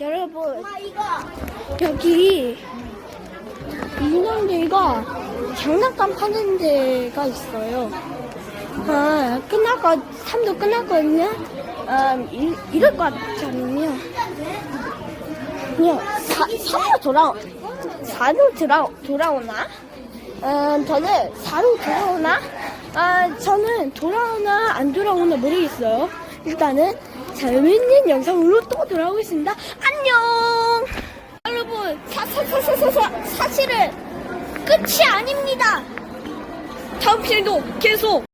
여러분 여기 인형들과 장난감 파는 데가 있어요. 아것 3도 끝났거든요. 아 이, 이럴 것 같잖아요. 그냥 사, 3로 돌아 4로 돌아, 돌아오나? 음, 저는 4로 돌아오나? 아, 저는 돌아오나 안 돌아오나 모르겠어요. 일단은 재밌는 영상으로 또 돌아오겠습니다. 안녕! 여러분, 사, 사, 사, 사, 사, 사, 사실은 끝이 아닙니다. 다음 시에도 계속